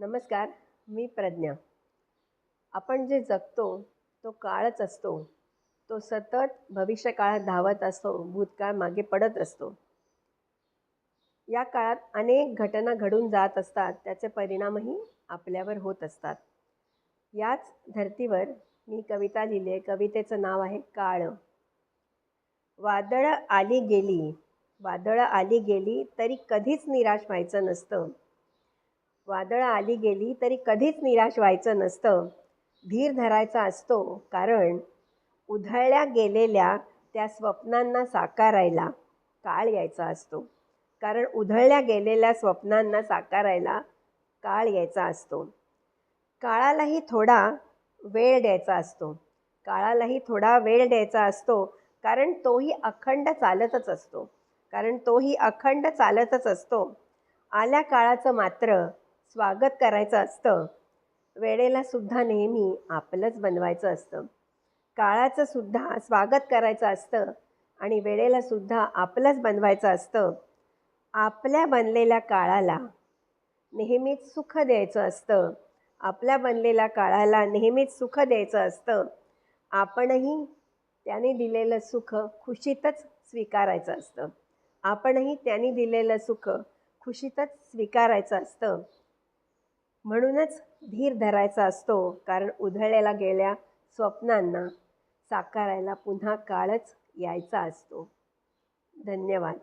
नमस्कार मी प्रज्ञा. आपण जे जगतो तो काळच असतो. तो सतत भविष्यकाळात धावत असतो भूतकाळ मागे पडत असतो. या काळात अनेक घटना घडून जात असतात त्याचे परिणामही आपल्यावर होत असतात. याच धर्तीवर मी कविता लिहिली आहे कवितेचं नाव आहे काळ. वादळं आली गेली वादळं आली गेली तरी कधीच निराश व्हायचं नसतं. वादळं आली गेली तरी कधीच निराश व्हायचं नसतं. धीर धरायचा असतो कारण उधळल्या गेलेल्या त्या स्वप्नांना साकारायला काळ यायचा असतो. कारण उधळल्या गेलेल्या स्वप्नांना साकारायला काळ यायचा असतो. काळालाही थोडा वेळ द्यायचा असतो. काळालाही थोडा वेळ द्यायचा असतो कारण तोही अखंड चालतच असतो. कारण तोही अखंड चालतच असतो. आल्या काळाचं मात्र स्वागत करायचं असतं. वेळेला सुद्धा नेहमी आपलंच बनवायचं असतं. काळाचं सुद्धा स्वागत करायचं असतं आणि वेळेला सुद्धा आपलंच बनवायचं असतं. आपल्या बनलेल्या काळाला नेहमीच सुख द्यायचं असतं. आपल्या बनलेल्या काळाला नेहमीच सुख द्यायचं असतं. आपणही त्याने दिलेलं सुख खुशीतच स्वीकारायचं असतं. आपणही त्याने दिलेलं सुख खुशीतच स्वीकारायचं असतं. म्हणूनच धीर धरायचा असतो. कारण उधळलेला गेल्या स्वप्नांना साकारायला पुन्हा काळच यायचा असतो. धन्यवाद.